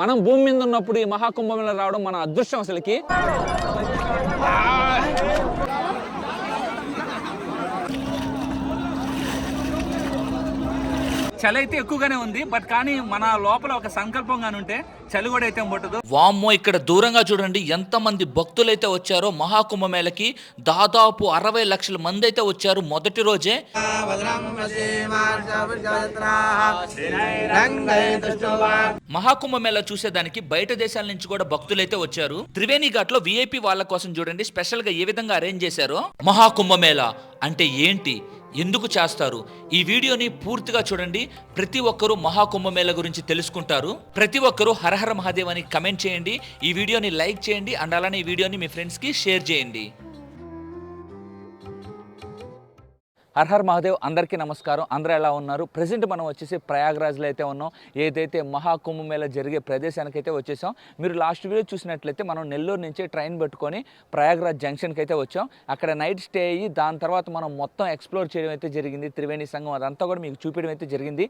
మనం భూమి మీద ఉన్నప్పుడు ఈ మహాకుంభమేళ రావడం మన అదృష్టం అసలుకి. చలి అయితే ఎక్కువగానే ఉంది బట్ కానీ మన లోపల ఒక సంకల్పం గాని ఉంటే చలి కూడా అయితే ముట్టదు. వామ్మో ఇక్కడ దూరంగా చూడండి ఎంతమంది భక్తులైతే వచ్చారో మహాకుంభమేళకి దాదాపు అరవై లక్షల మంది అయితే వచ్చారు మొదటి రోజే. మహాకుంభమేళ చూసేదానికి బయట దేశాల నుంచి కూడా భక్తులైతే వచ్చారు. త్రివేణి ఘాట్లో విఐపి వాళ్ళ కోసం చూడండి స్పెషల్గా ఏ విధంగా అరేంజ్ చేశారో. మహాకుంభమేళ అంటే ఏంటి? ఎందుకు చేస్తారు? ఈ వీడియోని పూర్తిగా చూడండి. ప్రతి ఒక్కరూ మహాకుంభమేళ గురించి తెలుసుకుంటారు. ప్రతి ఒక్కరూ హరహర మహాదేవ్ అని కమెంట్ చేయండి. ఈ వీడియోని లైక్ చేయండి. అండ్ అలానే ఈ వీడియోని మీ ఫ్రెండ్స్కి షేర్ చేయండి. హర్ హర్ మహాదేవ్ అందరికీ నమస్కారం. అందరూ ఎలా ఉన్నారు? ప్రజెంట్ మనం వచ్చేసి ప్రయాగ్రాజ్లో అయితే ఉన్నాం. ఏదైతే మహాకుంభమేళ జరిగే ప్రదేశానికి అయితే వచ్చేసాం. మీరు లాస్ట్ వీడియో చూసినట్లయితే మనం నెల్లూరు నుంచి ట్రైన్ పెట్టుకొని ప్రయాగ్రాజ్ జంక్షన్కి అయితే వచ్చాం. అక్కడ నైట్ స్టే అయ్యి దాని తర్వాత మనం మొత్తం ఎక్స్ప్లోర్ చేయడం అయితే జరిగింది. త్రివేణి సంఘం అదంతా కూడా మీకు చూపించడం అయితే జరిగింది.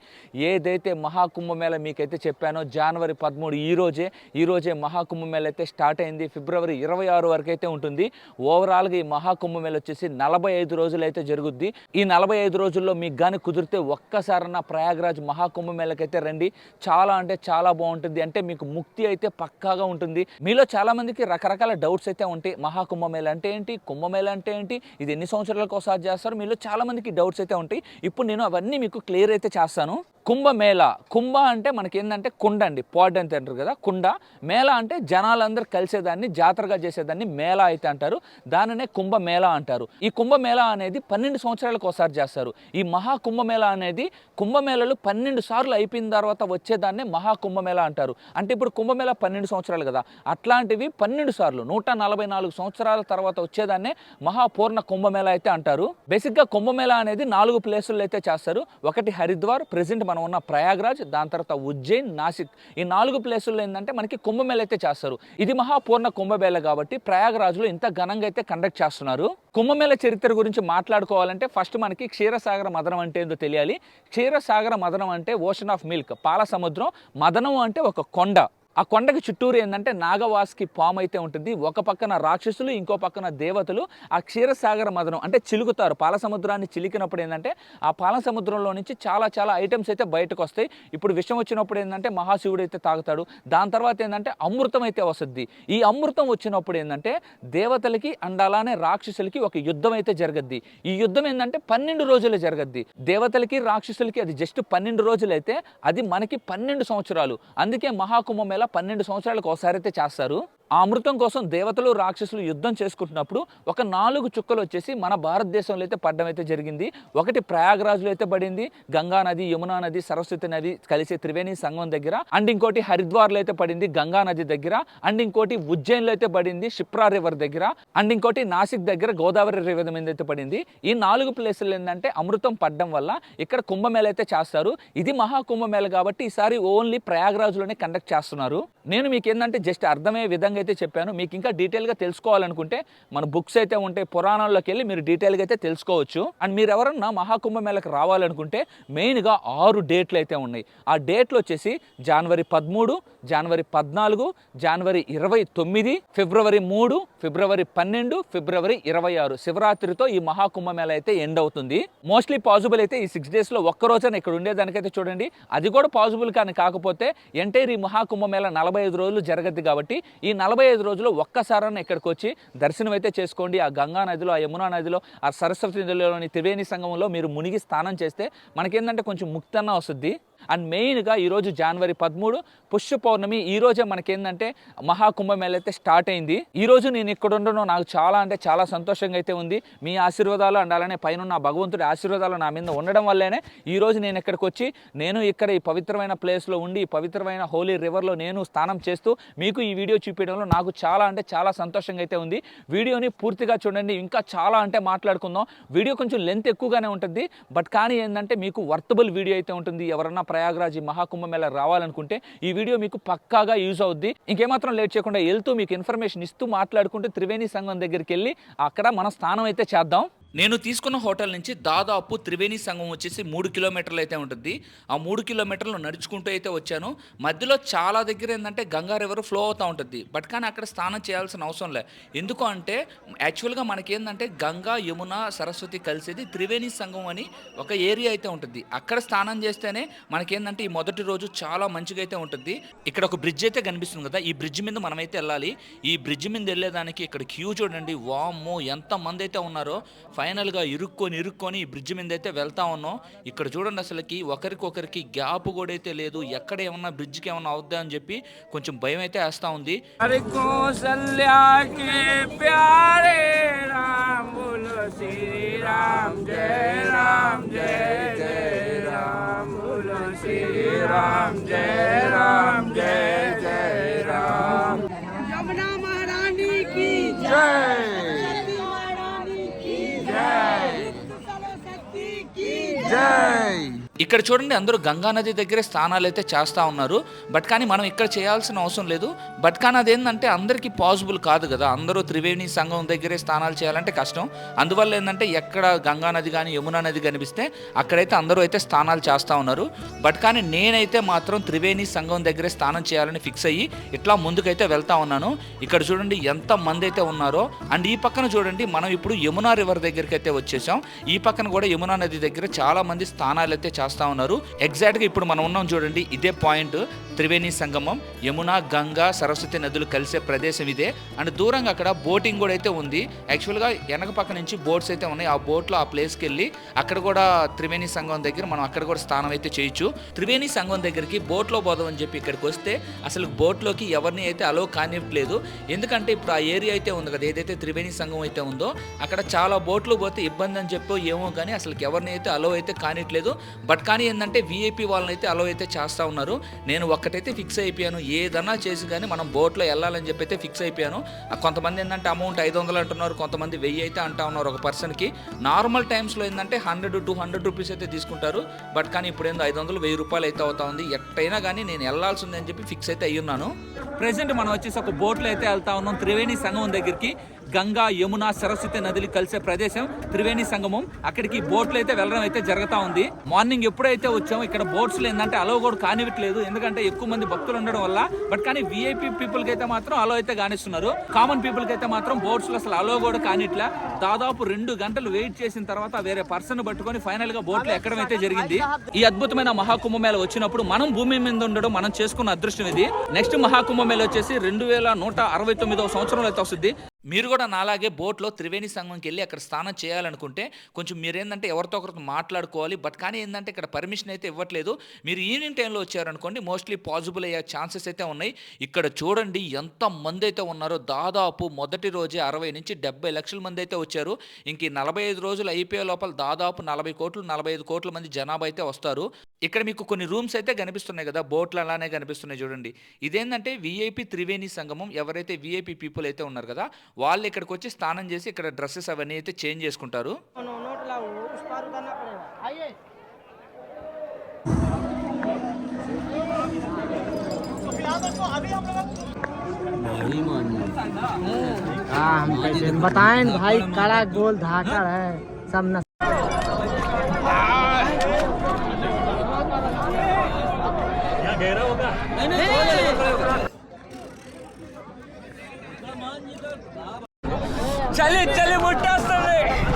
ఏదైతే మహాకుంభమేళ మీకైతే చెప్పానో జనవరి పదమూడు ఈ రోజే ఈ రోజే మహాకుంభమేళ అయితే స్టార్ట్ అయింది. ఫిబ్రవరి ఇరవై ఆరు వరకు అయితే ఉంటుంది ఓవరాల్గా ఈ మహాకుంభమేళ వచ్చేసి నలభై ఐదు రోజులు అయితే జరుగుద్ది. ఈ నలభై ఐదు రోజుల్లో మీకు కానీ కుదిరితే ఒక్కసారన్నా ప్రయాగ్రాజ్ మహాకుంభమేళకైతే రండి. చాలా అంటే చాలా బాగుంటుంది. అంటే మీకు ముక్తి అయితే పక్కాగా ఉంటుంది. మీలో చాలామందికి రకరకాల డౌట్స్ అయితే ఉంటాయి. మహాకుంభమేళ అంటే ఏంటి? కుంభమేళ అంటే ఏంటి? ఇది ఎన్ని సంవత్సరాలకు ఒకసారి చేస్తారు? మీలో చాలామందికి డౌట్స్ అయితే ఉంటాయి. ఇప్పుడు నేను అవన్నీ మీకు క్లియర్ అయితే చేస్తాను. కుంభమేళ. కుంభ అంటే మనకి ఏంటంటే కుండ అండి పాడ్ అని అంటారు కదా కుండ. మేళ అంటే జనాలందరూ కలిసేదాన్ని జాతరగా చేసేదాన్ని మేళ అయితే అంటారు. దానినే కుంభమేళ అంటారు. ఈ కుంభమేళ అనేది పన్నెండు సంవత్సరాలకు ఒకసారి చేస్తారు. ఈ మహా కుంభమేళ అనేది కుంభమేళలు పన్నెండు సార్లు అయిపోయిన తర్వాత వచ్చేదాన్నే మహా కుంభమేళ అంటారు. అంటే ఇప్పుడు కుంభమేళ పన్నెండు సంవత్సరాలు కదా అట్లాంటివి పన్నెండు సార్లు నూట నలభై నాలుగు సంవత్సరాల తర్వాత వచ్చేదాన్నే మహాపూర్ణ కుంభమేళ అయితే అంటారు. బేసిక్గా కుంభమేళ అనేది నాలుగు ప్లేసుల్లో అయితే చేస్తారు. ఒకటి హరిద్వార్ ప్రెసెంట్ మన ఉన్న ప్రయాగ్రాజ్ దాని తర్వాత ఉజ్జయిన్ నాసిక్. ఈ నాలుగు ప్లేసుల్లో ఏంటంటే మనకి కుంభమేళ అయితే చేస్తారు. ఇది మహాపూర్ణ కుంభమేళ కాబట్టి ప్రయాగ్రాజ్లో ఇంత ఘనంగా అయితే కండక్ట్ చేస్తున్నారు. కుంభమేళ చరిత్ర గురించి మాట్లాడుకోవాలంటే ఫస్ట్ మనకి క్షీరసాగర మదనం అంటే ఏందో తెలియాలి. క్షీరసాగర మదనం అంటే ఓషన్ ఆఫ్ మిల్క్ పాల సముద్రం మదనం అంటే ఒక కొండ. ఆ కొండకి చుట్టూరు ఏంటంటే నాగవాస్కి పాము అయితే ఉంటుంది. ఒక పక్కన రాక్షసులు ఇంకో పక్కన దేవతలు. ఆ క్షీరసాగర మదనం అంటే చిలుకుతారు. పాల సముద్రాన్ని చిలికినప్పుడు ఏంటంటే ఆ పాల సముద్రంలో నుంచి చాలా చాలా ఐటమ్స్ అయితే బయటకు వస్తాయి. ఇప్పుడు విషం వచ్చినప్పుడు ఏంటంటే మహాశివుడు అయితే తాగుతాడు. దాని తర్వాత ఏంటంటే అమృతం అయితే వస్తుంది. ఈ అమృతం వచ్చినప్పుడు ఏంటంటే దేవతలకి అండ్ అలానే రాక్షసులకి ఒక యుద్ధం అయితే జరగద్ది. ఈ యుద్ధం ఏంటంటే పన్నెండు రోజులు జరగద్ది. దేవతలకి రాక్షసులకి అది జస్ట్ పన్నెండు రోజులైతే అది మనకి పన్నెండు సంవత్సరాలు. అందుకే మహాకుంభమేళ పన్నెండు సంవత్సరాలకు ఒకసారి అయితే చేస్తారు. ఆ అమృతం కోసం దేవతలు రాక్షసులు యుద్ధం చేసుకుంటున్నప్పుడు ఒక నాలుగు చుక్కలు వచ్చేసి మన భారతదేశంలో అయితే పడడం అయితే జరిగింది. ఒకటి ప్రయాగరాజులో అయితే పడింది. గంగా నది యమునా నది సరస్వతి నది కలిసే త్రివేణి సంఘం దగ్గర. అండ్ ఇంకోటి హరిద్వార్లో అయితే పడింది గంగా నది దగ్గర. అండ్ ఇంకోటి ఉజ్జయిన్లో అయితే పడింది షిప్రా రివర్ దగ్గర. అండ్ ఇంకోటి నాసిక్ దగ్గర గోదావరి రివర్ మీద అయితే పడింది. ఈ నాలుగు ప్లేసులు ఏంటంటే అమృతం పడడం వల్ల ఇక్కడ కుంభమేళ అయితే చేస్తారు. ఇది మహాకుంభమేళ కాబట్టి ఈసారి ఓన్లీ ప్రయాగరాజులోనే కండక్ట్ చేస్తున్నారు. నేను మీకు ఏంటంటే జస్ట్ అర్థమయ్యే విధంగా అయితే చెప్పాను. మీకు ఇంకా డీటెయిల్గా తెలుసుకోవాలనుకుంటే మన బుక్స్ అయితే ఉంటాయి. పురాణాల్లోకి వెళ్ళి మీరు డీటెయిల్గా అయితే తెలుసుకోవచ్చు. అండ్ మీరు ఎవరన్నా మహాకుంభమేళకు రావాలనుకుంటే మెయిన్గా ఆరు డేట్లు అయితే ఉన్నాయి. ఆ డేట్లు వచ్చేసి జనవరి పదమూడు జనవరి పద్నాలుగు జనవరి ఇరవై తొమ్మిది ఫిబ్రవరి మూడు ఫిబ్రవరి పన్నెండు ఫిబ్రవరి ఇరవై ఆరు శివరాత్రితో ఈ మహాకుంభమేళ అయితే ఎండ్ అవుతుంది. మోస్ట్లీ పాసిబుల్ అయితే ఈ సిక్స్ డేస్లో ఒక్క రోజున ఇక్కడ ఉండేదానికైతే చూడండి. అది కూడా పాసిబుల్ కానీ కాకపోతే ఎంటైర్ ఈ మహాకుంభమేళ నలభై ఐదు రోజులు జరగద్దు కాబట్టి ఈ నలభై ఐదు రోజులు ఒక్కసారన్నా ఇక్కడికి వచ్చి దర్శనం అయితే చేసుకోండి. ఆ గంగా నదిలో ఆ యమునా నదిలో ఆ సరస్వతి నదిలోని త్రివేణి సంగమంలో మీరు మునిగి స్నానం చేస్తే మనకేంటంటే కొంచెం ముక్తన్న వస్తుంది. అండ్ మెయిన్గా ఈరోజు జనవరి పదమూడు పుష్య పౌర్ణమి ఈ రోజే మనకేందంటే మహాకుంభమేళ అయితే స్టార్ట్ అయింది. ఈ రోజు నేను ఇక్కడ ఉండడం నాకు చాలా అంటే చాలా సంతోషంగా అయితే ఉంది. మీ ఆశీర్వాదాలు అండ్ అలానే పైన ఉన్న భగవంతుడి ఆశీర్వాదాలు నా మీద ఉండడం వల్లనే ఈ రోజు నేను ఇక్కడికి వచ్చి నేను ఇక్కడ ఈ పవిత్రమైన ప్లేస్లో ఉండి ఈ పవిత్రమైన హోలీ రివర్లో నేను స్నానం చేస్తూ మీకు ఈ వీడియో చూపించడంలో నాకు చాలా అంటే చాలా సంతోషంగా అయితే ఉంది. వీడియోని పూర్తిగా చూడండి ఇంకా చాలా అంటే మాట్లాడుకుందాం. వీడియో కొంచెం లెంత్ ఎక్కువగానే ఉంటుంది బట్ కానీ ఏంటంటే మీకు వర్తబుల్ వీడియో అయితే ఉంటుంది. ఎవరన్నా ప్రయాగరాజ్ ఈ మహాకుంభమేళ రావాలనుకుంటే ఈ వీడియో మీకు పక్కాగా యూజ్ అవుద్ది. ఇంకేమాత్రం లేట్ చేయకుండా వెళ్తూ మీకు ఇన్ఫర్మేషన్ ఇస్తూ మాట్లాడుకుంటూ త్రివేణి సంఘం దగ్గరికి వెళ్ళి అక్కడ మన స్నానం అయితే చేద్దాం. నేను తీసుకున్న హోటల్ నుంచి దాదాపు త్రివేణి సంఘం వచ్చేసి మూడు కిలోమీటర్లు అయితే ఉంటుంది. ఆ మూడు కిలోమీటర్లు నడుచుకుంటూ అయితే వచ్చాను. మధ్యలో చాలా దగ్గర ఏంటంటే గంగా రివర్ ఫ్లో అవుతూ ఉంటుంది. బట్ కానీ అక్కడ స్నానం చేయాల్సిన అవసరం లే. ఎందుకు అంటే యాక్చువల్గా మనకేందంటే గంగా యమున సరస్వతి కలిసేది త్రివేణి సంఘం అని ఒక ఏరియా అయితే ఉంటుంది. అక్కడ స్నానం చేస్తేనే మనకేందంటే ఈ మొదటి రోజు చాలా మంచిగా అయితే ఉంటుంది. ఇక్కడ ఒక బ్రిడ్జ్ అయితే కనిపిస్తుంది కదా ఈ బ్రిడ్జ్ మీద మనమైతే వెళ్ళాలి. ఈ బ్రిడ్జ్ మీద వెళ్ళేదానికి ఇక్కడ క్యూ చూడండి. వామ్మో ఎంత మంది అయితే ఉన్నారో. ఫైనల్గా ఇరుక్కొని ఇరుక్కొని ఈ బ్రిడ్జ్ మీద అయితే వెళ్తా ఉన్నాం ఇక్కడ చూడండి అసలుకి ఒకరికొకరికి గ్యాప్ కూడా అయితే లేదు ఎక్కడ ఏమన్నా బ్రిడ్జ్కి ఏమన్నా అవుద్దా అని చెప్పి కొంచెం భయం అయితే వేస్తూ ఉంది हरे कौशल्या के प्यारे राम बोलो श्री राम जय राम जय जय राम बोलो श्री राम जय राम जय जय राम यमुना महारानी की जय Yeah. ఇక్కడ చూడండి అందరూ గంగా నది దగ్గరే స్నానాలు అయితే చేస్తూ ఉన్నారు. బట్ కానీ మనం ఇక్కడ చేయాల్సిన అవసరం లేదు. బట్ కానీ అదేంటంటే అందరికీ పాసిబుల్ కాదు కదా. అందరూ త్రివేణి సంఘం దగ్గరే స్నానాలు చేయాలంటే కష్టం. అందువల్ల ఏంటంటే ఎక్కడ గంగా నది కానీ యమునా నది కనిపిస్తే అక్కడైతే అందరూ అయితే స్నానాలు చేస్తూ ఉన్నారు. బట్ కానీ నేనైతే మాత్రం త్రివేణి సంఘం దగ్గరే స్నానం చేయాలని ఫిక్స్ అయ్యి ఇట్లా ముందుకైతే వెళ్తా ఉన్నాను. ఇక్కడ చూడండి ఎంత మంది అయితే ఉన్నారో. అండ్ ఈ పక్కన చూడండి మనం ఇప్పుడు యమునా రివర్ దగ్గరికి అయితే వచ్చేసాం. ఈ పక్కన కూడా యమునా నది దగ్గర చాలా మంది స్నానాలు అయితే చేస్తూ ఉన్నారు. ఎగ్జాక్ట్గా ఇప్పుడు మనం ఉన్నాం చూడండి ఇదే పాయింట్ త్రివేణి సంగమం యమున గంగా సరస్వతి నదులు కలిసే ప్రదేశం ఇదే. అండ్ దూరంగా అక్కడ బోటింగ్ కూడా అయితే ఉంది. యాక్చువల్గా వెనక పక్క నుంచి బోట్స్ అయితే ఉన్నాయి. ఆ బోట్లో ఆ ప్లేస్కి వెళ్ళి అక్కడ కూడా త్రివేణి సంఘం దగ్గర మనం అక్కడ కూడా స్నానం అయితే చేయొచ్చు. త్రివేణి సంఘం దగ్గరికి బోట్లో అని చెప్పి ఇక్కడికి వస్తే అసలు బోట్లోకి ఎవరిని అయితే అలో కానివ్వట్లేదు. ఎందుకంటే ఇప్పుడు ఆ ఏరియా అయితే ఉంది కదా ఏదైతే త్రివేణి సంఘం అయితే ఉందో అక్కడ చాలా బోట్లు పోతే ఇబ్బంది అని చెప్పో ఏమో కానీ అసలు ఎవరిని అయితే అలో అయితే కానిట్లేదు బట్ బట్ కానీ ఏంటంటే వీఐపీ వాళ్ళని అయితే అలో అయితే చేస్తూ ఉన్నారు. నేను ఒక్కటైతే ఫిక్స్ అయిపోయాను. ఏదన్నా చేసి కానీ మనం బోట్లో వెళ్ళాలని చెప్పి అయితే ఫిక్స్ అయిపోయాను కొంతమంది ఏంటంటే అమౌంట్ ఐదు వందలు అంటున్నారు. కొంతమంది వెయ్యి అయితే అంటా ఉన్నారు ఒక పర్సన్కి నార్మల్ టైమ్స్లో ఏంటంటే హండ్రెడ్ టూ హండ్రెడ్ రూపీస్ అయితే తీసుకుంటారు. బట్ కానీ ఇప్పుడు ఏందో ఐదు వందలు వెయ్యి రూపాయలు అయితే అవుతా ఉంది. ఎట్టయినా కానీ నేను వెళ్ళాల్సింది అని చెప్పి ఫిక్స్ అయితే అయ్యున్నాను. ప్రెసెంట్ మనం వచ్చేసి ఒక బోట్లో అయితే వెళ్తా ఉన్నాం. త్రివేణి సంఘం దగ్గరికి. గంగా యమున సరస్వతి నదులు కలిసే ప్రదేశం త్రివేణి సంగమం. అక్కడికి బోట్లు అయితే వెళ్ళడం అయితే జరుగుతూ ఉంది. మార్నింగ్ ఎప్పుడైతే వచ్చామో ఇక్కడ బోట్స్ ఏంటంటే అలో కూడా కానివ్వట్లేదు. ఎందుకంటే ఎక్కువ మంది భక్తులు ఉండడం వల్ల. బట్ కానీ విఐపి పీపుల్కి అయితే మాత్రం అలో అయితే కానిస్తున్నారు. కామన్ పీపుల్కి అయితే మాత్రం బోట్స్లో అసలు అలో కూడా కానిట్లా. దాదాపు రెండు గంటలు వెయిట్ చేసిన తర్వాత వేరే పర్సన్ పట్టుకొని ఫైనల్గా బోట్లు ఎక్కడం అయితే జరిగింది. ఈ అద్భుతమైన మహాకుంభమేళ వచ్చినప్పుడు మనం భూమి మీద ఉండడం మనం చేసుకున్న అదృష్టం ఇది. నెక్స్ట్ మహాకుంభమేళ వచ్చేసి రెండు వేల నూట అరవై తొమ్మిదవ సంవత్సరంలో అయితే వస్తుంది. మీరు కూడా నాలాగే బోట్లో త్రివేణి సంఘంకి వెళ్ళి అక్కడ స్నానం చేయాలనుకుంటే కొంచెం మీరు ఏంటంటే ఎవరితో ఒకరితో మాట్లాడుకోవాలి. బట్ కానీ ఏంటంటే ఇక్కడ పర్మిషన్ అయితే ఇవ్వట్లేదు. మీరు ఈవినింగ్ టైంలో వచ్చారనుకోండి మోస్ట్లీ పాసిబుల్ అయ్యే ఛాన్సెస్ అయితే ఉన్నాయి. ఇక్కడ చూడండి ఎంత మంది అయితే ఉన్నారో దాదాపు మొదటి రోజే అరవై నుంచి డెబ్బై లక్షల మంది అయితే వచ్చారు. ఇంక నలభై ఐదు రోజులు అయిపోయే లోపల దాదాపు నలభై కోట్లు నలభై ఐదు కోట్ల మంది జనాభా అయితే వస్తారు. ఇక్కడ మీకు కొన్ని రూమ్స్ అయితే కనిపిస్తున్నాయి కదా బోట్లు అలానే కనిపిస్తున్నాయి చూడండి. ఇదేంటంటే విఐపి త్రివేణి సంగమం ఎవరైతే విఐపి పీపుల్ అయితే ఉన్నారు కదా వాళ్ళు ఇక్కడికి వచ్చి స్నానం చేసి ఇక్కడ డ్రెస్సెస్ అవన్నీ అయితే చేంజ్ చేసుకుంటారు नो नोट लाओ उस पार उतरना पड़ेगा आइए हाँ हम कैसे बताएं भाई काला गोल धाकड़ है सब न చలి చలి ముట్టేస్తుంది హర్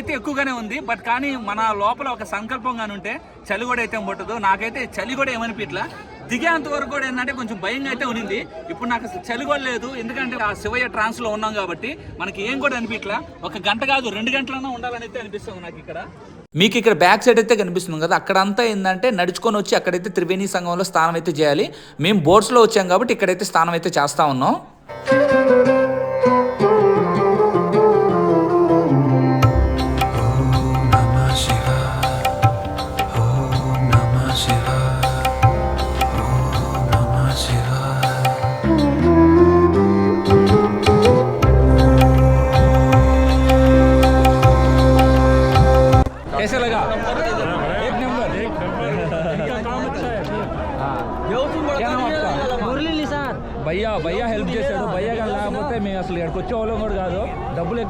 అయితే ఎక్కువగానే ఉంది. బట్ కానీ మన లోపల ఒక సంకల్పం కానీ ఉంటే చలి కూడా అయితే ముట్టదు. నాకైతే చలి కూడా ఏమనిపించట్లా దిగేంత వరకు కూడా ఏంటంటే కొంచెం భయంగా అయితే ఉన్నింది. ఇప్పుడు నాకు చలి కూడా లేదు. ఎందుకంటే ఆ శివయ్య ట్రాన్స్లో ఉన్నాం కాబట్టి మనకి ఏం కూడా అనిపించట్లా ఒక గంట కాదు రెండు గంటలన్నా ఉండాలని అయితే అనిపిస్తుంది నాకు ఇక్కడ. మీకు ఇక్కడ బ్యాక్ సైడ్ అయితే కనిపిస్తుంది కదా. అక్కడంతా ఏంటంటే నడుచుకొని వచ్చి అక్కడైతే త్రివేణి సంఘంలో స్నానం అయితే చేయాలి. మేము బోట్స్లో వచ్చాం కాబట్టి ఇక్కడైతే స్నానం అయితే చేస్తా ఉన్నాం.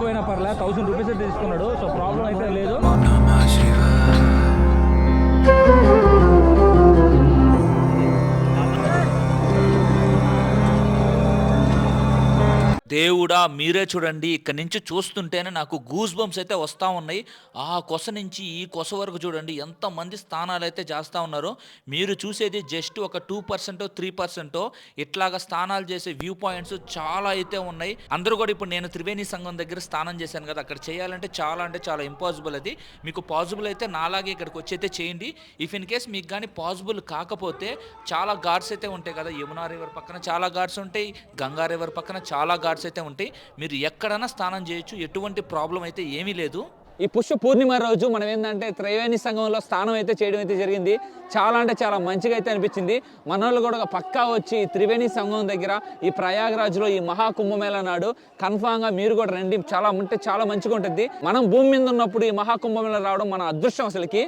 ఎక్కువైనా పర్లే థౌసండ్ రూపీస్ తీసుకున్నాడు సో ప్రాబ్లం అయితే లేదు. దేవుడా మీరే చూడండి. ఇక్కడ నుంచి చూస్తుంటేనే నాకు గూస్ బంప్స్ అయితే వస్తూ ఉన్నాయి. ఆ కొస నుంచి ఈ కొస వరకు చూడండి. ఎంతమంది స్థానాలు అయితే చేస్తూ ఉన్నారో. మీరు చూసేది జస్ట్ ఒక టూ పర్సెంటో త్రీ పర్సెంటో. ఇట్లాగా స్థానాలు చేసే వ్యూ పాయింట్స్ చాలా అయితే ఉన్నాయి. అందరూ కూడా ఇప్పుడు నేను త్రివేణి సంఘం దగ్గర స్నానం చేశాను కదా. అక్కడ చేయాలంటే చాలా అంటే చాలా ఇంపాసిబుల్ అది. మీకు పాసిబుల్ అయితే నాలాగే ఇక్కడికి వచ్చి అయితే చేయండి. ఇఫ్ ఇన్ కేస్ మీకు కానీ పాసిబుల్ కాకపోతే చాలా ఘాట్స్ అయితే ఉంటాయి కదా. యమునా రివర్ పక్కన చాలా గాడ్స్ ఉంటాయి. గంగా రివర్ పక్కన చాలా ఘాట్స్ అయితే ఉంటాయి. మీరు ఎక్కడైనా స్నానం చేయొచ్చు. ఎటువంటి ప్రాబ్లం అయితే ఏమీ లేదు. ఈ పుష్య పూర్ణిమ రోజు మనం ఏంటంటే త్రైవేణి సంఘంలో స్నానం అయితే చేయడం అయితే జరిగింది. చాలా అంటే చాలా మంచిగా అయితే అనిపించింది. మన వాళ్ళు కూడా పక్కా వచ్చి ఈ త్రివేణి సంఘం దగ్గర ఈ ప్రయాగరాజ్లో ఈ మహాకుంభమేళ నాడు కన్ఫామ్గా మీరు కూడా రండి. చాలా అంటే చాలా మంచిగా ఉంటుంది. మనం భూమి మీద ఉన్నప్పుడు ఈ మహాకుంభమేళ రావడం మన అదృష్టం అసలుకి.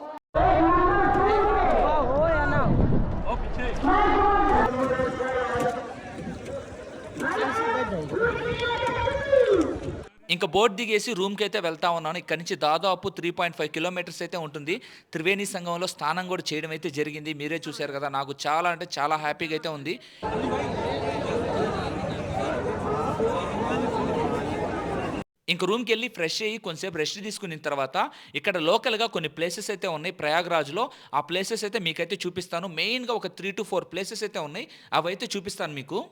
ఇంకా బోట్ దిగేసి రూమ్కి అయితే వెళ్తా ఉన్నాను. ఇక్కడ నుంచి దాదాపు త్రీ పాయింట్ ఫైవ్ కిలోమీటర్స్ అయితే ఉంటుంది. త్రివేణి సంఘంలో స్నానం కూడా చేయడం అయితే జరిగింది. మీరే చూశారు కదా నాకు చాలా అంటే చాలా హ్యాపీగా అయితే ఉంది. ఇంక రూమ్కి వెళ్ళి ఫ్రెష్ అయ్యి కొంచెంసేపు రెస్ట్ తీసుకున్న తర్వాత ఇక్కడ లోకల్గా కొన్ని ప్లేసెస్ అయితే ఉన్నాయి ప్రయాగ్రాజ్లో. ఆ ప్లేసెస్ అయితే మీకైతే చూపిస్తాను. మెయిన్గా ఒక త్రీ టు ఫోర్ ప్లేసెస్ అయితే ఉన్నాయి. అవి అయితే చూపిస్తాను మీకు.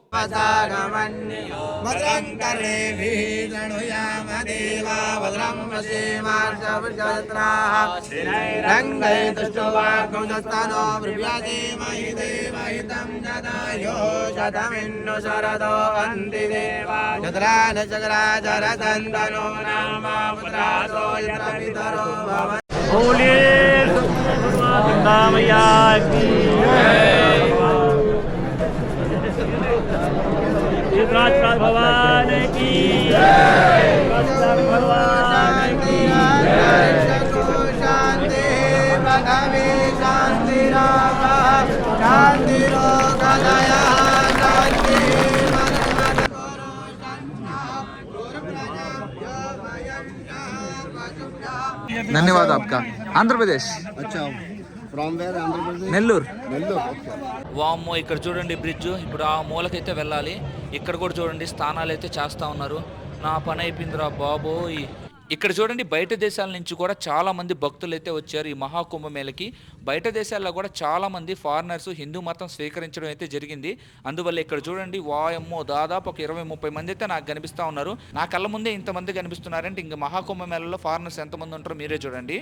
భద్రం पितरो नाम पुत्रासो यत पितरो भव बोले गंगा मैया की जय भगवान की जय। ధన్యవాదాలు आपका ఆంధ్ర ప్రదేశ్ अच्छा from where Andhra Pradesh Nellore Nellore okay వామ్మో ఇక్కడ చూడండి బ్రిడ్జ్ ఇప్పుడు ఆ మూలకైతే వెళ్ళాలి ఇక్కడ కూడా చూడండి స్థానాలు అయితే చేస్తూ ఉన్నారు నా పని అయిపోయిందిరా బాబోయ్ ఇక్కడ చూడండి బయట దేశాల నుంచి కూడా చాలా మంది భక్తులు అయితే వచ్చారు ఈ మహాకుంభమేళకి. బయట దేశాల్లో కూడా చాలామంది ఫారినర్స్ హిందూ మతం స్వీకరించడం అయితే జరిగింది. అందువల్ల ఇక్కడ చూడండి వాయమ్మో దాదాపు ఒక ఇరవై ముప్పై మంది అయితే నాకు కనిపిస్తూ ఉన్నారు. నా కళ్ళ ముందే ఇంతమంది కనిపిస్తున్నారంటే ఇంక మహాకుంభమేళలో ఫారినర్స్ ఎంతమంది ఉంటారో మీరే చూడండి.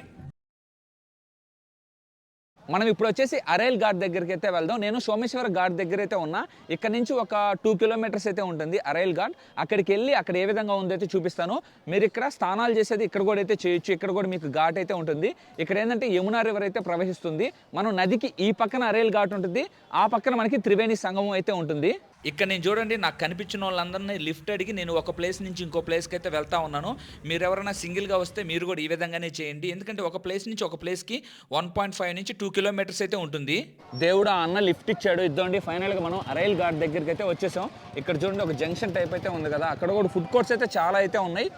మనం ఇప్పుడు వచ్చేసి అరేల్ ఘాట్ దగ్గరికి అయితే వెళ్దాం. నేను సోమేశ్వర ఘాట్ దగ్గర అయితే ఉన్నా. ఇక్కడ నుంచి ఒక టూ కిలోమీటర్స్ అయితే ఉంటుంది అరేల్ ఘాట్. అక్కడికి వెళ్ళి అక్కడ ఏ విధంగా ఉందో అయితే చూపిస్తాను. మీరు ఇక్కడ స్నానాలు చేసేది ఇక్కడ కూడా అయితే చేయొచ్చు. ఇక్కడ కూడా మీకు ఘాట్ అయితే ఉంటుంది. ఇక్కడ ఏంటంటే యమునా రివర్ అయితే ప్రవహిస్తుంది. మనం నదికి ఈ పక్కన అరేల్ ఘాట్ ఉంటుంది. ఆ పక్కన మనకి త్రివేణి సంగమం అయితే ఉంటుంది. ఇక్కడ నేను చూడండి నాకు కనిపించిన వాళ్ళందరినీ లిఫ్ట్ అడిగి నేను ఒక ప్లేస్ నుంచి ఇంకో ప్లేస్కి అయితే వెళ్తా ఉన్నాను. మీరు ఎవరైనా సింగిల్గా వస్తే మీరు కూడా ఈ విధంగానే చేయండి. ఎందుకంటే ఒక ప్లేస్ నుంచి ఒక ప్లేస్కి వన్ పాయింట్ ఫైవ్ నుంచి టూ కిలోమీటర్స్ అయితే ఉంటుంది. దేవుడు ఆ అన్న లిఫ్ట్ ఇచ్చాడు. ఇద్దండి ఫైనల్గా మనం అరైల్ ఘాట్ దగ్గరికి అయితే వచ్చేసాం. ఇక్కడ చూడండి ఒక జంక్షన్ టైప్ అయితే ఉంది కదా. అక్కడ కూడా ఫుడ్ కోర్ట్స్ అయితే చాలా అయితే ఉన్నాయి.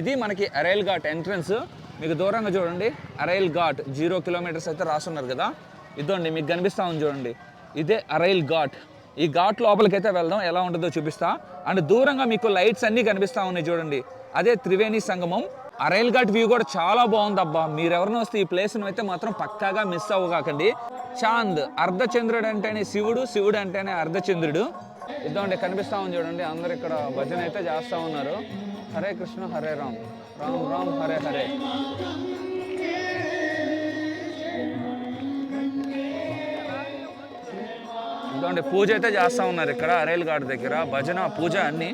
ఇది మనకి అరైల్ ఘాట్ ఎంట్రన్స్. మీకు దూరంగా చూడండి అరైల్ ఘాట్ జీరో కిలోమీటర్స్ అయితే రాసున్నారు కదా. ఇదండి మీకు కనిపిస్తా ఉంది చూడండి. ఇదే అరైల్ ఘాట్. ఈ ఘాట్ లోపలికి అయితే వెళ్దాం ఎలా ఉంటుందో చూపిస్తా. అండ్ దూరంగా మీకు లైట్స్ అన్నీ కనిపిస్తా ఉన్నాయి చూడండి. అదే త్రివేణి సంగమం. అరైల్ ఘాట్ వ్యూ కూడా చాలా బాగుంది అబ్బా మీరెవరినో వస్తే ఈ ప్లేస్ను అయితే మాత్రం పక్కాగా మిస్ అవ్వకండి చాంద్ అర్ధచంద్రుడు అంటేనే శివుడు శివుడు అంటేనే అర్ధచంద్రుడు. ఇద్దామండి కనిపిస్తా ఉంది చూడండి. అందరు ఇక్కడ భజన అయితే చేస్తూ ఉన్నారు. హరే కృష్ణ హరే రామ్. రామ్ రామ్ హరే హరే. ఇదిగోండి పూజ అయితే చేస్తూ ఉన్నారు ఇక్కడ అరేల్ ఘాట్ దగ్గర. భజన పూజ అన్నీ.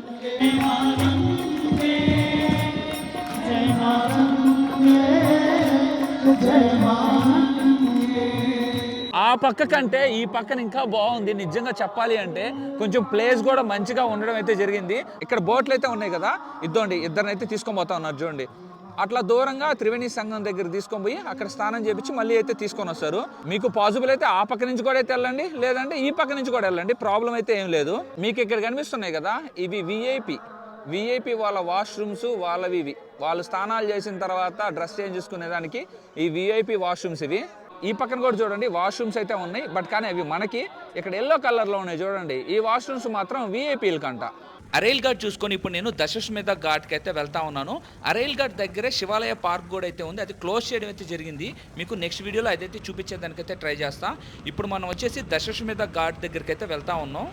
ఆ పక్క కంటే ఈ పక్కన ఇంకా బాగుంది. నిజంగా చెప్పాలి అంటే కొంచెం ప్లేస్ కూడా మంచిగా ఉండడం అయితే జరిగింది. ఇక్కడ బోట్లు అయితే ఉన్నాయి కదా? ఇద్దోండి ఇద్దరినైతే అయితే తీసుకొని పోతా ఉన్నారు చూడండి. అట్లా దూరంగా త్రివేణి సంఘం దగ్గర తీసుకొని పోయి అక్కడ స్నానం చేపించి మళ్ళీ అయితే తీసుకొని వస్తారు. మీకు పాసిబుల్ అయితే ఆ పక్క నుంచి కూడా అయితే వెళ్ళండి లేదంటే ఈ పక్క నుంచి కూడా వెళ్ళండి. ప్రాబ్లం అయితే ఏం లేదు. మీకు ఇక్కడ కనిపిస్తున్నాయి కదా ఇవి విఐపి విఐపి వాళ్ళ వాష్రూమ్స్ వాళ్ళవి ఇవి. వాళ్ళు స్నానాలు చేసిన తర్వాత డ్రెస్ చేంజ్ చేసుకునేదానికి ఈ విఐపి వాష్రూమ్స్ ఇవి. ఈ పక్కన కూడా చూడండి వాష్రూమ్స్ అయితే ఉన్నాయి. బట్ కానీ అవి మనకి ఇక్కడ ఎల్లో కలర్లో ఉన్నాయి చూడండి. ఈ వాష్రూమ్స్ మాత్రం విఐపీలకంట అరైల్ ఘాట్ చూసుకొని ఇప్పుడు నేను దశశ్మేధ ఘాట్కి అయితే వెళ్తా ఉన్నాను. అరైల్ ఘాట్ దగ్గరే శివాలయ పార్క్ కూడా అయితే ఉంది. అది క్లోజ్ చేయడం అయితే జరిగింది. మీకు నెక్స్ట్ వీడియోలో అదైతే చూపించేదానికైతే ట్రై చేస్తా. ఇప్పుడు మనం వచ్చేసి దశశ్మేధ ఘాట్ దగ్గరికి అయితే వెళ్తా ఉన్నాం.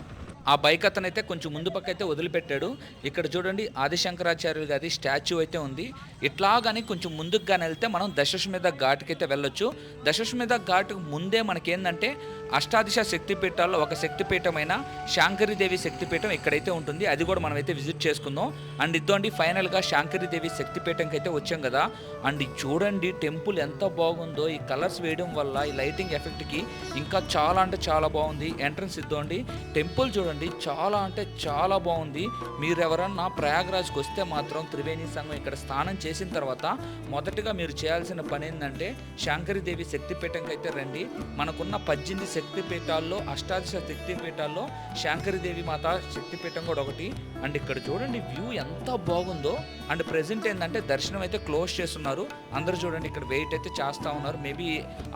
ఆ బైక్ అతను అయితే కొంచెం ముందు పక్క అయితే వదిలిపెట్టాడు. ఇక్కడ చూడండి ఆదిశంకరాచార్యులు గారి స్టాచ్యూ అయితే ఉంది. ఇట్లాగని కొంచెం ముందుకు కానీ వెళ్తే మనం దశశ్మేధ ఘాట్కి అయితే వెళ్ళొచ్చు. దశశ్మేధ ఘాట్ ముందే మనకేందంటే అష్టాదిశ శక్తిపీఠాల్లో ఒక శక్తిపీఠమైన శాంకరీదేవి శక్తిపీఠం ఇక్కడైతే ఉంటుంది అది కూడా మనమైతే విజిట్ చేసుకుందాం. అండ్ ఇద్దండి ఫైనల్గా శాంకరీదేవి శక్తిపీఠంకి అయితే వచ్చాం కదా. అండ్ చూడండి టెంపుల్ ఎంత బాగుందో ఈ కలర్స్ వేయడం వల్ల ఈ లైటింగ్ ఎఫెక్ట్కి ఇంకా చాలా అంటే చాలా బాగుంది. ఎంట్రన్స్ ఇద్దండి టెంపుల్ చూడండి చాలా అంటే చాలా బాగుంది. మీరు ఎవరన్నా ప్రయాగరాజ్కి వస్తే మాత్రం త్రివేణి సంఘం ఇక్కడ స్నానం చేసిన తర్వాత మొదటగా మీరు చేయాల్సిన పని ఏంటంటే శాంకరీదేవి శక్తిపీఠంకి అయితే రండి. మనకున్న పద్దెనిమిది శక్తిపీఠాల్లో అష్టాదశ శక్తిపీఠాల్లో శాంకరిదేవి మాత శక్తిపీఠం కూడా ఒకటి. అండ్ ఇక్కడ చూడండి వ్యూ ఎంత బాగుందో. అండ్ ప్రెజెంట్ ఏంటంటే దర్శనం అయితే క్లోజ్ చేస్తున్నారు. అందరూ చూడండి ఇక్కడ వెయిట్ అయితే చేస్తూ ఉన్నారు. మేబీ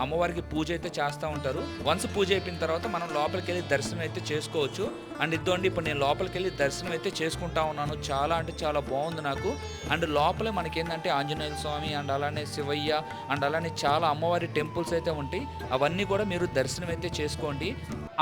అమ్మవారికి పూజ అయితే చేస్తూ ఉంటారు. వన్స్ పూజ అయిపోయిన తర్వాత మనం లోపలికి వెళ్ళి దర్శనం అయితే చేసుకోవచ్చు. అండ్ ఇద్దండి ఇప్పుడు నేను లోపలికి వెళ్ళి దర్శనం అయితే చేసుకుంటా ఉన్నాను. చాలా అంటే చాలా బాగుంది నాకు. అండ్ లోపలే మనకి ఏంటంటే ఆంజనేయ స్వామి అండ్ అలానే శివయ్య అండ్ అలానే చాలా అమ్మవారి టెంపుల్స్ అయితే ఉంటాయి. అవన్నీ కూడా మీరు దర్శనం అయితే చేసుకోండి.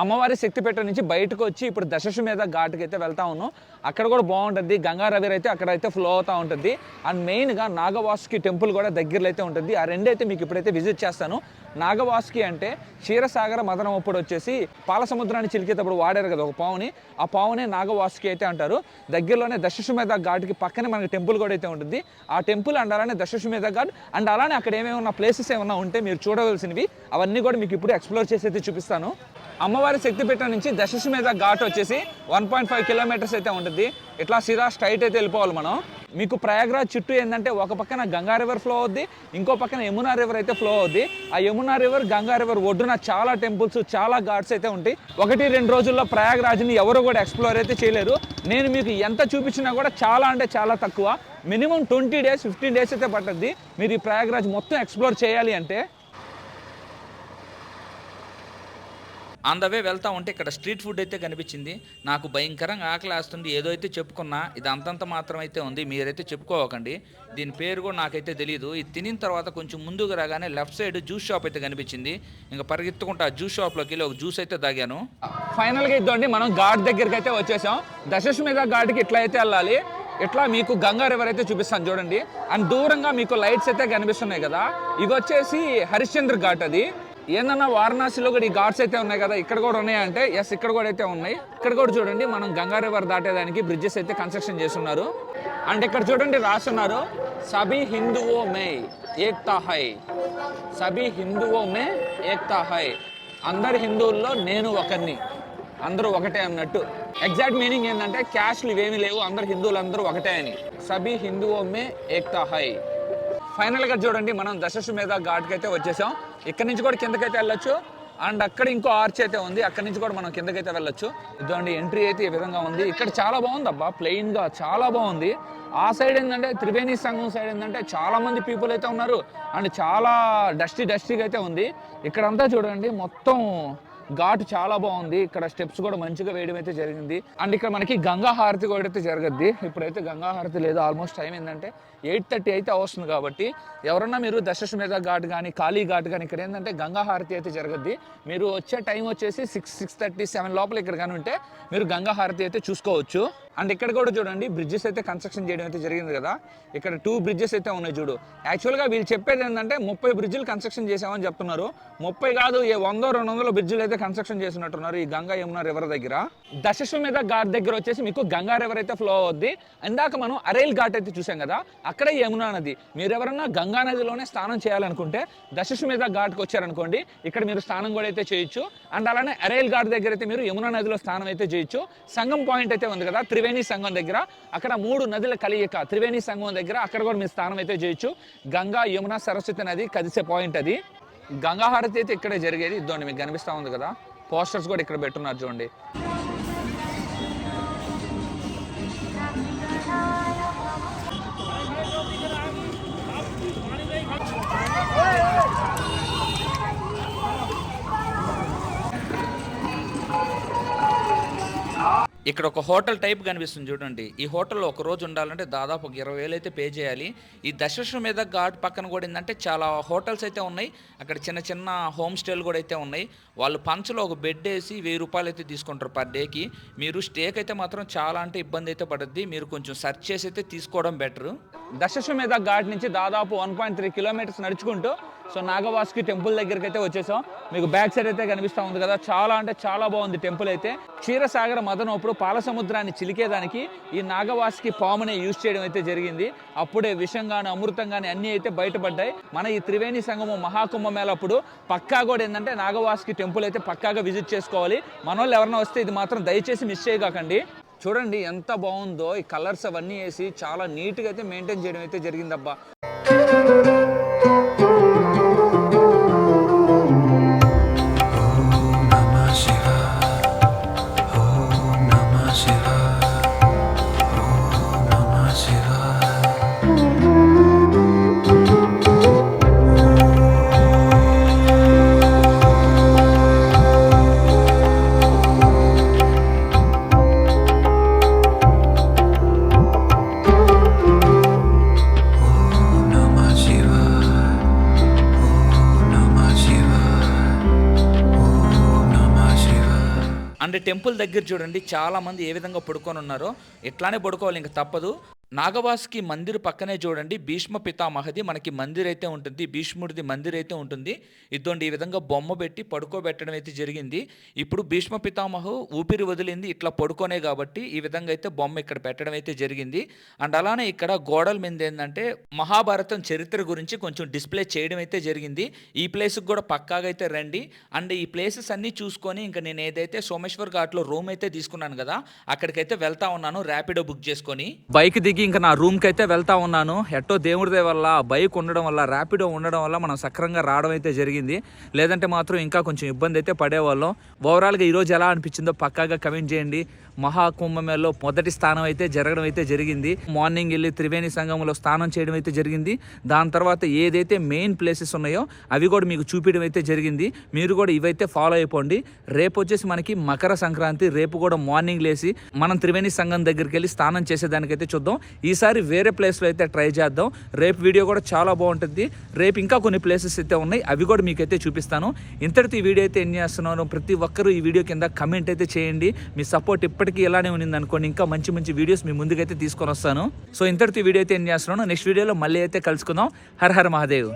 అమ్మవారి శక్తిపేట నుంచి బయటకు వచ్చి ఇప్పుడు దశశ్వమేధ ఘాట్కి అయితే వెళ్తా ఉన్నాం. అక్కడ కూడా బాగుంటుంది. గంగారవిర్ అయితే అక్కడ అయితే ఫ్లో అవుతూ ఉంటుంది. అండ్ మెయిన్గా నాగవాసుకి టెంపుల్ కూడా దగ్గరలో అయితే ఉంటుంది. ఆ రెండైతే మీకు ఇప్పుడైతే విజిట్ చేస్తాను. నాగవాసుకి అంటే క్షీరసాగర మదనం అప్పుడు వచ్చేసి పాల సముద్రాన్ని చిలికేటప్పుడు వాడారు కదా ఒక పావుని. ఆ పావునే నాగవాసుకి అయితే అంటారు. దగ్గరలోనే దశశ్వమేధ ఘాట్కి పక్కనే మనకి టెంపుల్ కూడా అయితే ఉంటుంది. ఆ టెంపుల్ అండ్ అలానే దశశ్వమేధ ఘాట్ అండ్ అలానే అక్కడ ఏమేమి ఉన్న ప్లేసెస్ ఏమైనా ఉంటే మీరు చూడవలసినవి అవన్నీ కూడా మీకు ఇప్పుడు ఎక్స్ప్లోర్ చేసి అయితే చూపిస్తాను. అమ్మవారి శక్తిపీఠం నుంచి దశశ్వమేధ ఘాట్ వచ్చేసి వన్ పాయింట్ ఫైవ్ కిలోమీటర్స్ అయితే ఉంటుంది. ఇట్లా సిరా స్ట్రైట్ అయితే వెళ్ళిపోవాలి మనం. మీకు ప్రయాగ్రాజ్ చుట్టూ ఏంటంటే ఒక పక్కన గంగా రివర్ ఫ్లో అవుద్ది ఇంకో పక్కన యమునా రివర్ అయితే ఫ్లో అవుద్ది. ఆ యమునా రివర్ గంగా రివర్ ఒడ్డున చాలా టెంపుల్స్ చాలా ఘాట్స్ అయితే ఉంటాయి. ఒకటి రెండు రోజుల్లో ప్రయాగ్రాజ్ని ఎవరు కూడా ఎక్స్ప్లోర్ అయితే చేయలేరు. నేను మీకు ఎంత చూపించినా కూడా చాలా అంటే చాలా తక్కువ. Minimum twenty days fifteen days అయితే పట్టద్ది. మీరు ఈ ప్రయాగ్రాజ్ మొత్తం ఎక్స్ప్లోర్ చేయాలి అంటే ఆన్ ద వే వెళ్తా ఉంటే ఇక్కడ స్ట్రీట్ ఫుడ్ అయితే కనిపించింది. నాకు భయంకరంగా ఆకలి వేస్తుంది. ఏదో అయితే చెప్పుకున్నా ఇది అంతంత మాత్రం అయితే ఉంది. మీరైతే చెప్పుకోవకండి. దీని పేరు కూడా నాకైతే తెలియదు ఇది తినిన తర్వాత కొంచెం ముందుకు రాగానే లెఫ్ట్ సైడ్ జ్యూస్ షాప్ అయితే కనిపించింది. ఇంకా పరిగెత్తుకుంటా జ్యూస్ షాప్లోకి వెళ్ళి ఒక జ్యూస్ అయితే తాగాను. ఫైనల్గా ఇద్దండి మనం ఘాట్ దగ్గరికి అయితే వచ్చేసాం. మీద ఘాట్కి ఇట్లా అయితే వెళ్ళాలి. ఇట్లా మీకు గంగా రివర్ అయితే చూపిస్తాను చూడండి. అండ్ దూరంగా మీకు లైట్స్ అయితే కనిపిస్తున్నాయి కదా. ఇది వచ్చేసి హరిశ్చంద్ర ఘాట్ అది. ఏందన్నా వారణాసిలో కూడా ఈ ఘాట్స్ అయితే ఉన్నాయి కదా ఇక్కడ కూడా ఉన్నాయంటే ఎస్ ఇక్కడ కూడా అయితే ఉన్నాయి. ఇక్కడ కూడా చూడండి మనం గంగా రివర్ దాటేదానికి బ్రిడ్జెస్ అయితే కన్స్ట్రక్షన్ చేస్తున్నారు. అండ్ ఇక్కడ చూడండి రాస్తున్నారు సభీ హిందువో మే ఏక్తా హై సభీ హిందువో మే ఏక్తా హై అందరి హిందువుల్లో నేను ఒకరిని అందరూ ఒకటే అన్నట్టు. ఎగ్జాక్ట్ మీనింగ్ ఏంటంటే క్యాష్లు ఇవేమీ లేవు అందరు హిందువులు అందరూ ఒకటే అని. సభీ హిందువో మే ఏక్తా హై ఫైనల్గా చూడండి మనం దశశ్వమేధ ఘాట్కి అయితే వచ్చేసాం. ఇక్కడ నుంచి కూడా కిందకైతే వెళ్ళొచ్చు. అండ్ అక్కడ ఇంకో ఆర్చ్ అయితే ఉంది అక్కడ నుంచి కూడా మనం కిందకైతే వెళ్ళొచ్చు. ఇదండి ఎంట్రీ అయితే ఈ విధంగా ఉంది. ఇక్కడ చాలా బాగుంది అబ్బా ప్లెయిన్గా చాలా బాగుంది. ఆ సైడ్ ఏంటంటే త్రివేణి సంఘం సైడ్ ఏంటంటే చాలా మంది పీపుల్ అయితే ఉన్నారు. అండ్ చాలా డస్టీ డస్టీగా అయితే ఉంది. ఇక్కడంతా చూడండి మొత్తం ఘాట్ చాలా బాగుంది. ఇక్కడ స్టెప్స్ కూడా మంచిగా వేయడం అయితే జరిగింది. అండ్ ఇక్కడ మనకి గంగా హారతి కూడా అయితే జరగద్ది. ఇప్పుడైతే గంగా హారతి లేదు. ఆల్మోస్ట్ టైం ఏంటంటే ఎయిట్ థర్టీ అయితే అవస్తుంది కాబట్టి ఎవరన్నా మీరు దశశ్వమేధ ఘాట్ కానీ కాళీ ఘాట్ కానీ ఇక్కడ ఏంటంటే గంగా హారతి అయితే జరగద్ది. మీరు వచ్చే టైం వచ్చేసి సిక్స్ సిక్స్ థర్టీ సెవెన్ లోపల ఇక్కడ కానీ ఉంటే మీరు గంగా హారతి అయితే చూసుకోవచ్చు. అండ్ ఇక్కడ కూడా చూడండి బ్రిడ్జెస్ అయితే కన్స్ట్రక్షన్ చేయడం అయితే జరిగింది కదా. ఇక్కడ టూ బ్రిడ్జెస్ అయితే ఉన్నాయి చూడు. యాక్చువల్గా వీళ్ళు చెప్పేది ఏంటంటే ముప్పై బ్రిడ్జిలు కన్స్ట్రక్షన్ చేసామని చెప్తున్నారు. ముప్పై కాదు ఏ వందో రెండు వందల బ్రిడ్జిలు అయితే కన్స్ట్రక్షన్ చేసినట్టున్నారు ఈ గంగా యమున రివర్ దగ్గర. దశశ్వమేధ ఘాట్ దగ్గర వచ్చేసి మీకు గంగా రివర్ అయితే ఫ్లో అవుద్ది. ఇందాక మనం అరైల్ ఘాట్ అయితే చూసాం కదా అక్కడే యమునా నది. మీరు ఎవరన్నా గంగా నదిలోనే స్నానం చేయాలనుకుంటే దశశ్వమేధ ఘాట్కి వచ్చారనుకోండి ఇక్కడ మీరు స్నానం కూడా అయితే చేయొచ్చు. అండ్ అలానే అరైల్ ఘాట్ దగ్గర అయితే మీరు యమునా నదిలో స్నానం అయితే చేయొచ్చు. సంగం పాయింట్ అయితే ఉంది కదా త్రివేణి త్రివేణి సంఘం దగ్గర అక్కడ మూడు నదుల కలియిక త్రివేణి సంఘం దగ్గర అక్కడ కూడా మీరు స్నానం అయితే చేయొచ్చు. గంగా యమున సరస్వతి నది కదిసే పాయింట్ అది. గంగా హారతి అయితే ఇక్కడే జరిగేది. ఇద్దండి మీకు కనిపిస్తా ఉంది కదా. పోస్టర్స్ కూడా ఇక్కడ పెట్టున్నారు చూడండి. ఇక్కడ ఒక హోటల్ టైప్ కనిపిస్తుంది చూడండి. ఈ హోటల్లో ఒక రోజు ఉండాలంటే దాదాపు ఒక ఇరవై వేలు అయితే పే చేయాలి. ఈ దశశ్వమేధ ఘాట్ పక్కన కూడా ఏంటంటే చాలా హోటల్స్ అయితే ఉన్నాయి. అక్కడ చిన్న చిన్న హోమ్ స్టేలు కూడా అయితే ఉన్నాయి. వాళ్ళు పంచలో ఒక బెడ్ వేసి వెయ్యి రూపాయలు అయితే తీసుకుంటారు పర్ డేకి. మీరు స్టేకి అయితే మాత్రం చాలా అంటే ఇబ్బంది అయితే పడుద్ది. మీరు కొంచెం సెర్చ్ చేసి అయితే తీసుకోవడం బెటరు. మీద ఘాట్ నుంచి దాదాపు వన్ పాయింట్ త్రీ కిలోమీటర్స్ నడుచుకుంటూ సో నాగవాసుకి టెంపుల్ దగ్గరికి అయితే వచ్చేసాం. మీకు బ్యాక్ సైడ్ అయితే కనిపిస్తూ ఉంది కదా. చాలా అంటే చాలా బాగుంది టెంపుల్ అయితే. క్షీరసాగర మదనప్పుడు పాల సముద్రాన్ని చిలికేదానికి ఈ నాగవాసుకి పామునే యూజ్ చేయడం అయితే జరిగింది. అప్పుడే విషం కానీ అమృతం కానీ అన్నీ అయితే బయటపడ్డాయి. మన ఈ త్రివేణి సంగమం మహాకుంభమేళ అప్పుడు పక్కా కూడా ఏంటంటే నాగవాసుకి టెంపుల్ అయితే పక్కాగా విజిట్ చేసుకోవాలి. మన వాళ్ళు ఎవరైనా వస్తే ఇది మాత్రం దయచేసి మిస్ చేయకండి చూడండి ఎంత బాగుందో ఈ కలర్స్ అవన్నీ వేసి చాలా నీట్గా అయితే మెయింటైన్ చేయడం అయితే జరిగిందబ్బా. టెంపుల్ దగ్గర చూడండి చాలా మంది ఏ విధంగా పడుకొని ఉన్నారో ఇట్లానే పడుకోవాలి ఇంకా తప్పదు. నాగవాసుకి మందిర్ పక్కనే చూడండి. భీష్మ పితామహది మనకి మందిర్ అయితే ఉంటుంది. భీష్ముడిది మందిర్ అయితే ఉంటుంది. ఇద్దండి ఈ విధంగా బొమ్మ పెట్టి పడుకోబెట్టడం అయితే జరిగింది. ఇప్పుడు భీష్మ పితామహు ఊపిరి వదిలింది. ఇట్లా పడుకోనే కాబట్టి ఈ విధంగా అయితే బొమ్మ ఇక్కడ పెట్టడం అయితే జరిగింది. అండ్ అలానే ఇక్కడ గోడల మీద ఏంటంటే మహాభారతం చరిత్ర గురించి కొంచెం డిస్ప్లే చేయడం అయితే జరిగింది. ఈ ప్లేస్కి కూడా పక్కాగా అయితే రండి. అండ్ ఈ ప్లేసెస్ అన్నీ చూసుకొని ఇంకా నేను ఏదైతే సోమేశ్వర్ ఘాట్లో రూమ్ అయితే తీసుకున్నాను కదా అక్కడికైతే వెళ్తా ఉన్నాను. ర్యాపిడో బుక్ చేసుకొని. బైక్ దిగి ఇంకా నా రూమ్కి అయితే వెళ్తా ఉన్నాను. ఎట్టో దేవుడిదే వల్ల బైక్ ఉండడం వల్ల ర్యాపిడో ఉండడం వల్ల మనం సక్రంగా రావడం అయితే జరిగింది. లేదంటే మాత్రం ఇంకా కొంచెం ఇబ్బంది అయితే పడేవాళ్ళం. ఓవరాల్గా ఈరోజు ఎలా అనిపించిందో పక్కాగా కమెంట్ చేయండి. మహాకుంభమేళలో మొదటి స్థానం అయితే జరగడం అయితే జరిగింది. మార్నింగ్ వెళ్ళి త్రివేణి సంఘంలో స్నానం చేయడం అయితే జరిగింది. దాని తర్వాత ఏదైతే మెయిన్ ప్లేసెస్ ఉన్నాయో అవి కూడా మీకు చూపించడం అయితే జరిగింది. మీరు కూడా ఇవైతే ఫాలో అయిపోండి. రేపు వచ్చేసి మనకి మకర సంక్రాంతి రేపు కూడా మార్నింగ్ లేసి మనం త్రివేణి సంఘం దగ్గరికి వెళ్ళి స్నానం చేసేదానికైతే చూద్దాం. ఈసారి వేరే ప్లేస్లో అయితే ట్రై చేద్దాం. రేపు వీడియో కూడా చాలా బాగుంటుంది. రేపు ఇంకా కొన్ని ప్లేసెస్ అయితే ఉన్నాయి. అవి కూడా మీకైతే చూపిస్తాను. ఇంతటితో ఈ వీడియో అయితే ఏం చేస్తున్నాను. ప్రతి ఒక్కరూ ఈ వీడియో కింద కమెంట్ అయితే చేయండి. మీ సపోర్ట్ ఇప్పటి ఇప్పటికీ ఇలానే ఉన్నింది అనుకోండి ఇంకా మంచి మంచి వీడియోస్ మీ ముందుకైతే తీసుకొని వస్తాను. సో ఇంతటితో వీడియో అయితే ఏం చేస్తున్నాను. నెక్స్ట్ వీడియోలో మళ్ళీ అయితే కలుసుకుందాం. హర్ హర్ మహాదేవ్.